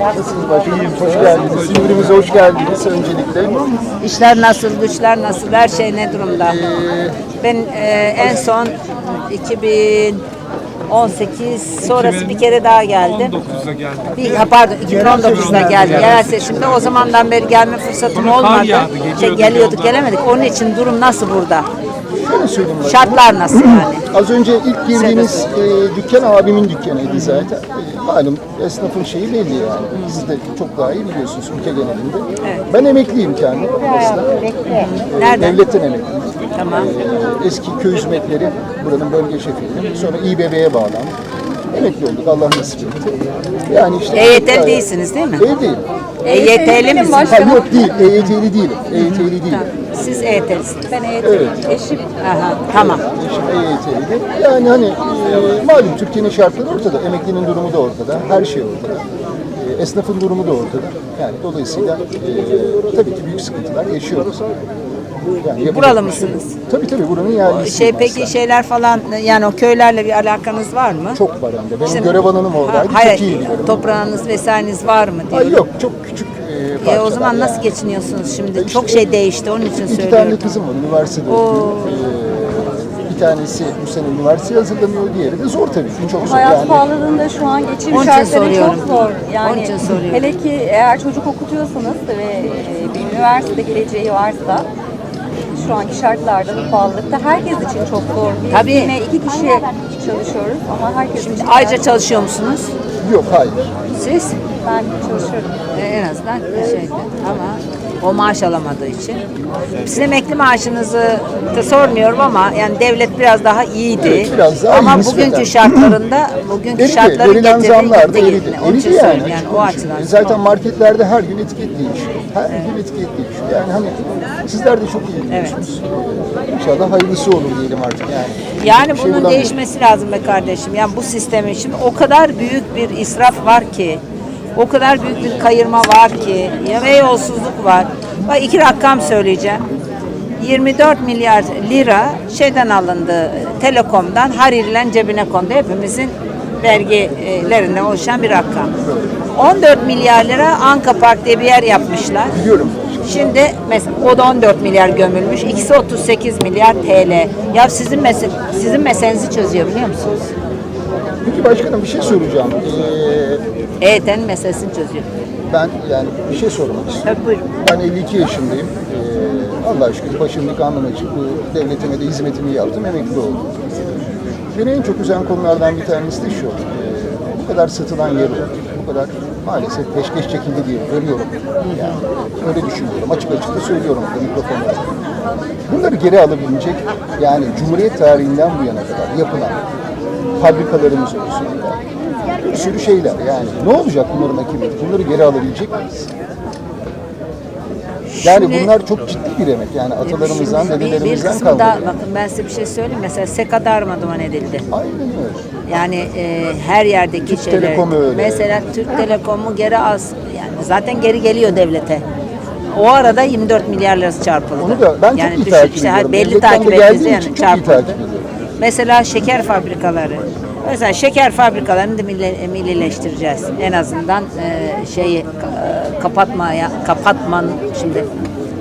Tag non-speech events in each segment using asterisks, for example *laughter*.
Nasılsınız başkanım? Hoş geldiniz. Sinirimize hoş geldiniz öncelikle. İşler nasıl, güçler nasıl, her şey ne durumda? Ben e, en son 2018 sonrası bir kere daha geldim. 19'da geldik. Bir, ha, pardon 2019'da geldim. Yerel seçimde o zamandan beri gelme fırsatım Sonra kar olmadı. yağdı, Şey, geliyorduk geliyorduk yolda. gelemedik. Onun için durum nasıl burada? Söyleyeyim. Şartlar nasıl yani? Az önce ilk girdiğiniz e, dükkan abimin dükkanıydı zaten. E, malum esnafın şeyi belli yani. Siz de çok daha iyi biliyorsunuz ülke genelinde. Evet. Ben emekliyim kendim aslında. E, Nereden? Devletten emekliyim. Tamam. E, eski köy hizmetleri buranın bölge şefiydim. Sonra İBB'ye bağlandım. Emekli olduk Allah nasip etti. Yani işte EYT'li değilsiniz değil mi? E değil. EYT'li misiniz? Ha, yok değil. EYT'li değilim. EYT'li değilim. Siz EYT'lisiniz. Ben Evet. Eşim. Aha, tamam. Eşim EYT'liydi. Yani hani e, malum Türkiye'nin şartları ortada. Emeklinin durumu da ortada. Her şey ortada. E, esnafın durumu da ortada. Yani dolayısıyla e, tabii ki büyük sıkıntılar yaşıyoruz. Yani yapacak Buralı mısınız? Tabii tabii buranın yerlisiyim Şey peki aslında. şeyler falan yani o köylerle bir alakanız var mı? Çok var hem de. Benim İşte- görev alanım Ha, oradaydı. hayır, çok iyi biliyorum. toprağınız vesaireniz var mı diyor. Ay yok çok küçük e, E, o zaman yani. nasıl geçiniyorsunuz şimdi? İşte Çok şey değişti onun için İki söylüyorum. tane kızım var üniversitede Oo. Ee, bir tanesi bu sene üniversiteye hazırlanıyor, diğeri de zor tabii. Çok zor Hayat yani. pahalılığında şu an geçim Onun şartları çok zor. Yani Onun için soruyorum. hele ki eğer çocuk okutuyorsanız ve e, bir üniversite geleceği varsa şu anki şartlarda bu pahalılıkta herkes için çok zor. Biz Tabii. Yine iki kişi çalışıyoruz ama herkes için Ayrıca çalışıyor musunuz? Yok hayır. Siz? ben çalışıyorum. E, en azından şeyde ama o maaş alamadığı için. Sizin emekli maaşınızı da sormuyorum ama yani devlet biraz daha iyiydi. Evet, biraz daha ama bugünkü şartlarında bugünkü Eridi, şartların verilen zamlar da eridi. Eridi yani. yani o açıdan. Zaten marketlerde her gün etiket değişiyor. Her gün etiket değişiyor. Yani hani sizler de çok iyi biliyorsunuz. İnşallah hayırlısı olur diyelim artık yani. Yani şey bunun bulamıyorum. değişmesi lazım be kardeşim. Yani bu sistemin şimdi o kadar büyük bir israf var ki, o kadar büyük bir kayırma var ki, ve yolsuzluk var. Bak iki rakam söyleyeceğim. 24 milyar lira şeyden alındı, Telekom'dan Hariri'len cebine kondu. Hepimizin vergilerinden oluşan bir rakam. 14 milyar lira Anka Park diye bir yer yapmışlar. Biliyorum. Şimdi mesela o da 14 milyar gömülmüş. İkisi 38 milyar TL. Ya sizin mesele, sizin meselenizi çözüyor biliyor musunuz? Peki başkanım bir şey soracağım. Ee, EYT'nin meselesini çözüyor. ben yani bir şey sormak istiyorum. Tabii buyurun. Ben 52 yaşındayım. Ee, Allah aşkına başım nikahımdan açık. Bu devletime de hizmetimi yaptım. Emekli oldum. Beni en çok üzen konulardan bir tanesi de şu. Ee, bu kadar satılan yer. Bu kadar maalesef peşkeş çekildi diye görüyorum. Yani öyle düşünüyorum. Açık açık da söylüyorum burada mikrofonda. Bunları geri alabilecek yani Cumhuriyet tarihinden bu yana kadar yapılan fabrikalarımız olsun. Bir sürü şeyler yani. Ne olacak bunların akıbeti? Bunları geri alabilecek miyiz? Yani Şimdi- bunlar çok ciddi bir emek. Yani atalarımızdan, dedelerimizden kaldı. da bakın ben size bir şey söyleyeyim. Mesela SEKA darmadağın edildi. Aynen öyle. Yani e, her yerdeki Türk şeyler. Telekom öyle. Mesela Türk Telekom'u geri az yani zaten geri geliyor devlete. O arada 24 milyar lirası çarpıldı. Onu da ben çok yani iyi düşün, takip ediyorum. belli Devletten takip geldiğim yani çok iyi çarpıldı. Mesela şeker fabrikaları. Mesela şeker fabrikalarını da milli- millileştireceğiz. En azından e, şeyi ka- kapatmaya kapatman şimdi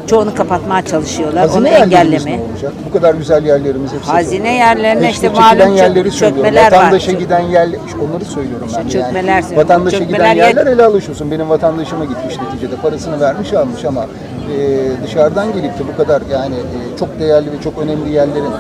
çoğunu kapatmaya çalışıyorlar. Hazine Onu engelleme. olacak? Bu kadar güzel yerlerimiz hepsi. Hazine yerlerine işte çekilen malum yerleri çök- çökmeler var. Vatandaşa Çök- giden işte onları söylüyorum ben. İşte yani. çökmeler söylüyorum. Vatandaşa Çökmeler giden yer- yerler ele alışıyorsun. Benim vatandaşıma gitmiş neticede. Parasını vermiş almış ama e, dışarıdan gelip de bu kadar yani e, çok değerli ve çok önemli yerlerin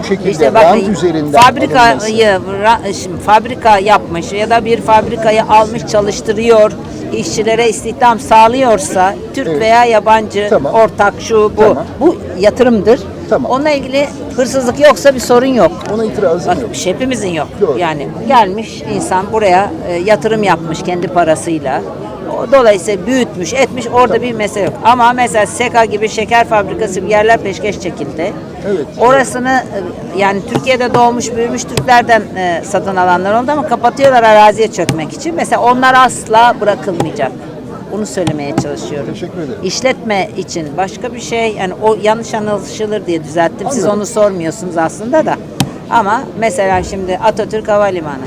bu şekilde İşte rant bakın üzerinden fabrikayı ra- şimdi fabrika yapmış ya da bir fabrikayı almış çalıştırıyor işçilere istihdam sağlıyorsa Türk Evet. veya yabancı Tamam. ortak şu bu Tamam. bu yatırımdır. Tamam. Onunla ilgili hırsızlık yoksa bir sorun yok. Ona itirazım Bak yok. hepimizin yok. Doğru. Yani gelmiş insan buraya e, yatırım yapmış kendi parasıyla. Dolayısıyla büyütmüş, etmiş orada bir mesele yok. Ama mesela Seka gibi şeker fabrikası gibi yerler peşkeş çekildi. Evet. Orasını e, yani Türkiye'de doğmuş büyümüş Türklerden e, satın alanlar oldu ama kapatıyorlar araziye çökmek için. Mesela onlar asla bırakılmayacak. Bunu söylemeye çalışıyorum. Teşekkür ederim. İşletme için başka bir şey yani o yanlış anlaşılır diye düzelttim. Siz Anladım. onu sormuyorsunuz aslında da. Ama mesela şimdi Atatürk Havalimanı.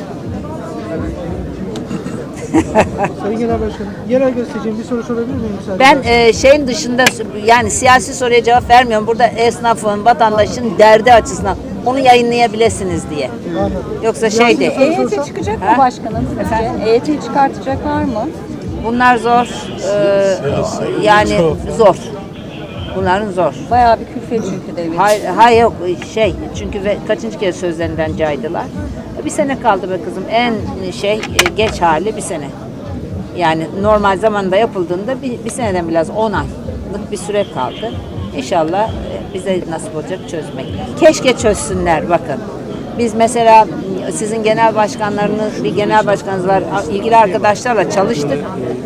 Sayın Genel Başkanım, yerel gazeteciyim. Bir soru sorabilir miyim müsaade Ben e, şeyin dışında yani siyasi soruya cevap vermiyorum. Burada esnafın, vatandaşın derdi açısından onu yayınlayabilirsiniz diye. Yoksa şey değil. EYT çıkacak mı başkanım sizce? EYT çıkartacaklar mı? Bunlar zor. e, yani zor. Bunların zor. Bayağı bir külfet çünkü devlet. Hayır, hayır yok şey çünkü ve kaçıncı kez sözlerinden caydılar. Bir sene kaldı be kızım. En şey e, geç hali bir sene. Yani normal zamanda yapıldığında bir, bir seneden biraz 10 aylık bir süre kaldı. İnşallah e, bize nasip olacak çözmek. Keşke çözsünler bakın. Biz mesela sizin genel başkanlarınız, bir genel başkanınız var, ilgili arkadaşlarla çalıştık.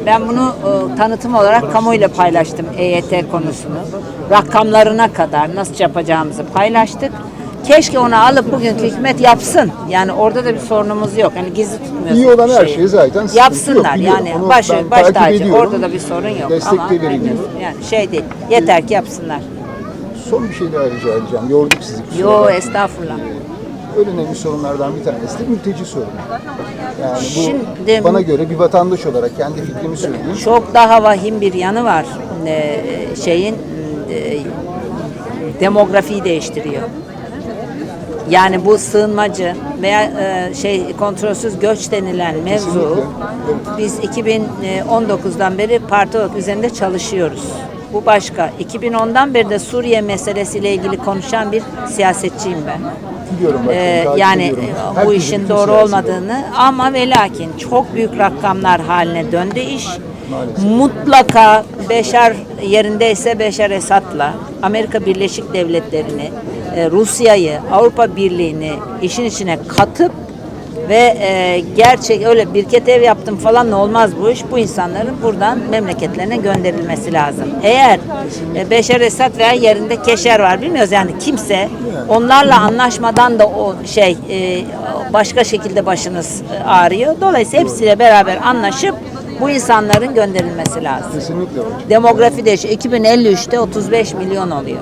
Ben bunu e, tanıtım olarak kamuyla paylaştım EYT konusunu. Rakamlarına kadar nasıl yapacağımızı paylaştık. Keşke onu alıp bugünkü hükümet yapsın. Yani orada da bir sorunumuz yok. Hani gizli tutmuyoruz. İyi olan her şeyi. şey zaten sıkıntı Yapsınlar yok, yani Onu baş, ben baş takip tacı. ediyorum. Orada da bir sorun yok. Destek Ama de veriyorum. yani şey değil. Yeter ki yapsınlar. Son bir şey daha rica edeceğim. Yorduk sizi. kusura Yo bakmayın. estağfurullah. En önemli sorunlardan bir tanesi de mülteci sorunu. Yani bu Şimdi- bana göre bir vatandaş olarak kendi fikrimi söyleyeyim. Çok daha vahim bir yanı var. Ee, şeyin e, demografiyi değiştiriyor. Yani bu sığınmacı veya e, şey kontrolsüz göç denilen mevzu biz 2019'dan beri parti olarak üzerinde çalışıyoruz. Bu başka. 2010'dan beri de Suriye meselesiyle ilgili konuşan bir siyasetçiyim ben. Biliyorum bakın. Ee, takip yani e, bu işin doğru olmadığını ama ve lakin çok büyük rakamlar haline döndü iş. Mutlaka Beşar yerindeyse Beşar Esad'la Amerika Birleşik Devletleri'ni, e, Rusya'yı, Avrupa Birliği'ni işin içine katıp ve e, gerçek öyle birket ev yaptım falan olmaz bu iş. Bu insanların buradan memleketlerine gönderilmesi lazım. Eğer e, Beşar Esad veya yerinde Keşer var bilmiyoruz yani kimse onlarla anlaşmadan da o şey e, başka şekilde başınız e, ağrıyor. Dolayısıyla hepsiyle beraber anlaşıp bu insanların gönderilmesi lazım. Kesinlikle. Demografi değişiyor. 2053'te 35 milyon oluyor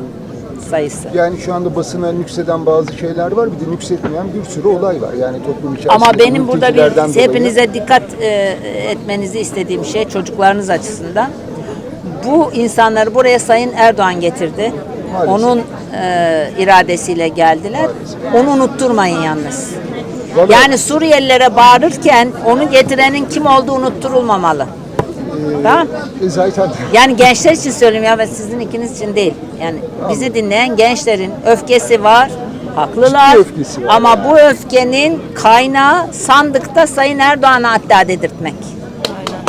sayısı. Yani şu anda basına nükseden bazı şeyler var. Bir de nüksetmeyen bir sürü olay var. Yani toplum içerisinde. Ama benim burada bir dolayı- hepinize dikkat e, etmenizi istediğim şey çocuklarınız açısından. Bu insanları buraya Sayın Erdoğan getirdi. Maalesef. Onun e, iradesiyle geldiler. Onu unutturmayın yalnız. Vallahi- Yani Suriyelilere bağırırken onu getirenin kim olduğu unutturulmamalı. Tamam? E, zaten Yani gençler için söylüyorum ya ben sizin ikiniz için değil. Yani bizi dinleyen gençlerin öfkesi var, haklılar. Ciddi öfkesi var. Ama bu öfkenin kaynağı sandıkta Sayın Erdoğan'a hatta dedirtmek.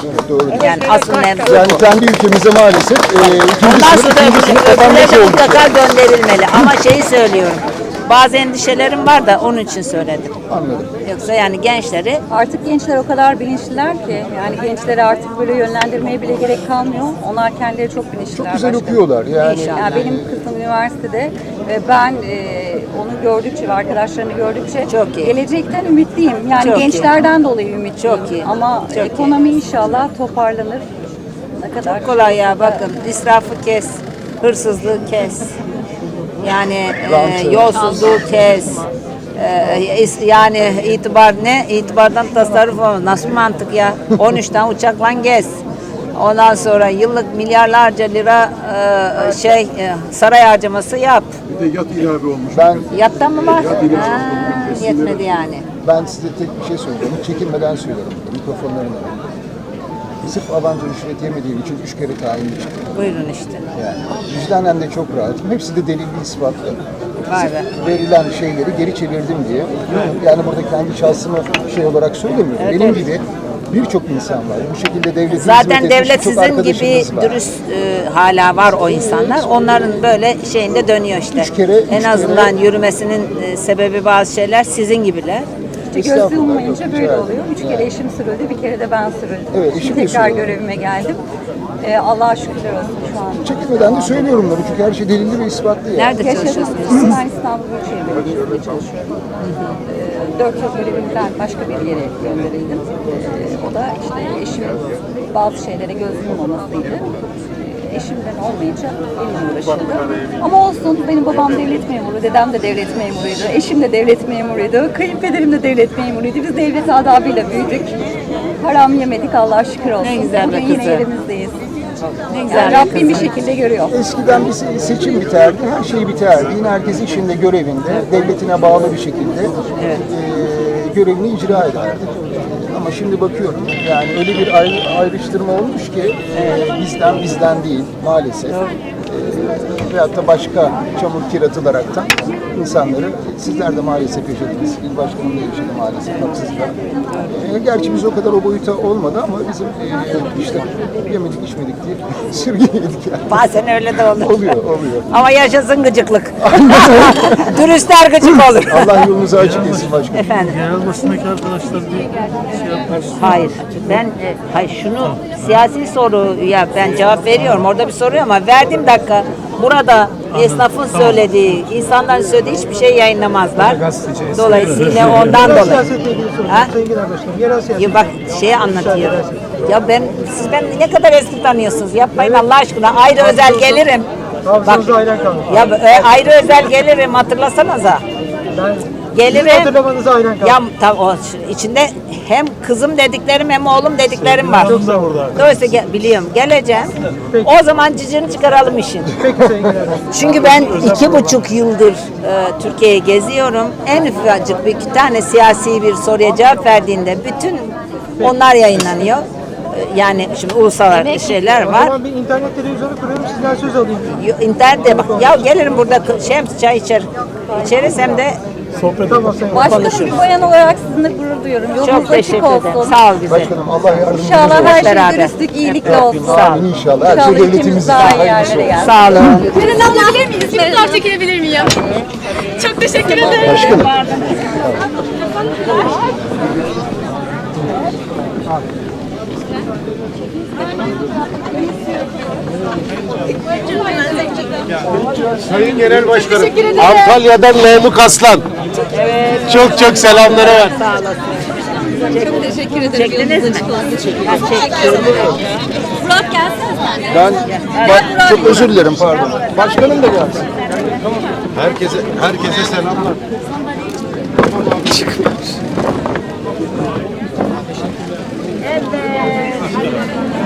evet, doğru. Yani asıl mevzu Yani bu. kendi ülkemize maalesef e, ikinci Ondan sınıf, ikinci sınıf vatandaş olduk. mutlaka gönderilmeli. Ama şeyi söylüyorum. Bazı endişelerim var da onun için söyledim. Anladım. Yoksa yani gençleri Artık gençler o kadar bilinçliler ki yani gençleri artık böyle yönlendirmeye bile gerek kalmıyor. Onlar kendileri çok bilinçliler. Çok güzel başkanım. okuyorlar. Yani İnşallah. Yani benim kızım üniversitede ve ben e, onu gördükçe ve arkadaşlarını gördükçe Çok iyi. gelecekten ümitliyim. Yani Çok iyi. gençlerden dolayı ümitliyim. Çok iyi. Ama Çok iyi. ekonomi inşallah toparlanır. Ne kadar kolay ya bakın israfı kes, hırsızlığı kes. Yani e, yolsuzluğu kes. E, is- yani itibar ne? İtibardan tasarruf olmaz. Nasıl mantık ya? *laughs* 13 tane uçakla gez. Ondan sonra yıllık milyarlarca lira e, şey e, saray harcaması yap. Bir de yat ilave olmuş. ben Yattan mı var? Ha, yetmedi yani. ben size tek bir şey söyleyeyim. Çekinmeden söylüyorum. Mikrofonların önünde. Sırf Almanca rüşvet yemediğim için üç kere tayinli çıktım. Buyurun işte. Yani vicdanen de çok rahatım. Hepsi de delilli ispatlı. Vay be. verilen şeyleri geri çevirdim diye. Yani burada kendi şahsımı şey olarak söylemiyorum. Evet, Benim evet. gibi birçok insan var. Bu şekilde hizmet Zaten devlet sizin gibi var. dürüst e, hala var o insanlar. Onların böyle şeyinde dönüyor işte. Üç kere- en üç azından kere- yürümesinin e, sebebi bazı şeyler sizin gibiler. İşte gözlüğü ummayınca böyle oluyor. Üç kere eşim sürüldü, bir kere de ben sürüldüm. Evet, eşim de tekrar sürüldü. görevime geldim. Ee, Allah'a şükürler olsun şu an. Çekinmeden de söylüyorum bunları çünkü her şey delilli ve ispatlı yani. Nerede Yaşadığım çalışıyorsunuz? ben İstanbul Büyükşehir Belediyesi'nde çalışıyorum. Ee, Dört yıl görevimden başka bir yere gönderildim. Ee, O da işte eşimin bazı şeylere gözüm olmasıydı. Eşimden olmayınca benimle uğraşıldı. Ama olsun benim babam devlet memuru, dedem de devlet memuruydu, eşim de devlet memuruydu, kayınpederim de devlet memuruydu. Biz devlet adabıyla büyüdük. Haram yemedik Allah şükür olsun. Ne güzel Bugün yine kızım. yerimizdeyiz. Ne Yani güzel. Rabbim bir şekilde görüyor. Eskiden bir se- seçim biterdi, her şey biterdi. Yine herkes işinde, görevinde, devletine bağlı bir şekilde eee, görevini icra ederdi. Ama şimdi bakıyorum yani öyle bir ayrı- ayrıştırma olmuş ki eee, bizden bizden değil maalesef. Eee veyahut da başka çamur kiratılaraktan insanları sizler de maalesef yaşadınız. İl başkanım da yaşadı maalesef haksızlıkla. Eee, gerçi biz o kadar o boyuta olmadı ama bizim eee, işte yemedik içmedik diye *laughs* sürgün yedik yani. Bazen öyle de olur. Oluyor, oluyor. Ama yaşasın gıcıklık. *laughs* Dürüstler gıcık olur. *laughs* Allah yolunuzu açık etsin başkanım. Efendim. Genel basındaki arkadaşlar bir şey istiyor. Hayır. Ben e, hayır şunu siyasi soruya ben cevap veriyorum. Orada bir soruyor ama verdiğim dakika burada esnafın söylediği, insanların söylediği hiçbir şey yayınlamazlar. Dolayısıyla ondan dolayı. Ha? Ya bak şeyi anlatıyor. Ya ben siz ben ne kadar eski tanıyorsunuz. Yapmayın Allah aşkına. Ayrı özel gelirim. Bak ya e, ayrı özel gelirim hatırlasanıza. Ben Gelirim. hatırlamanıza aynen kalmış. Ya tabii o içinde hem kızım dediklerim hem oğlum dediklerim var. Hanım da burada. Dolayısıyla ge- biliyorum geleceğim. Peki. O zaman cicini çıkaralım işin. Çünkü ben iki buçuk yıldır e, Türkiye'yi geziyorum. En ufacık bir iki tane siyasi bir soruya cevap verdiğinde bütün onlar yayınlanıyor. E, Yani şimdi ulusal şeyler O var. zaman bir internet televizyonu kuruyorum sizden söz alayım. Yo- İnternette bak ya gelirim burada k- şey hem çay içer içeriz hem de Sohbet Sayın Başkanım bir bayan olarak sizinle gurur duyuyorum. Yolunuz çok açık teşekkür ederim. olsun. Sağ ol güzel. Başkanım Allah yardımcınız İnşallah her olsun. şey Beraber. dürüstlük, iyilikle olsun. amin inşallah. Her şey İnşallah ülkemiz devletimizin daha iyi yerlere olsun. gelsin. Sağ olun. Biraz alabilir miyiz? Bir fotoğraf çekilebilir miyim? Çok teşekkür ederim. Başkanım. Sayın Genel Başkanım, Antalya'dan Namık Aslan. Çok çok selamları var. Sağ olasın. Çok teşekkür ederim. Çektiniz mi? Burak gelsene sen. Ben ba- çok özür dilerim pardon. Başkanım da gelsin. Herkese herkese selamlar.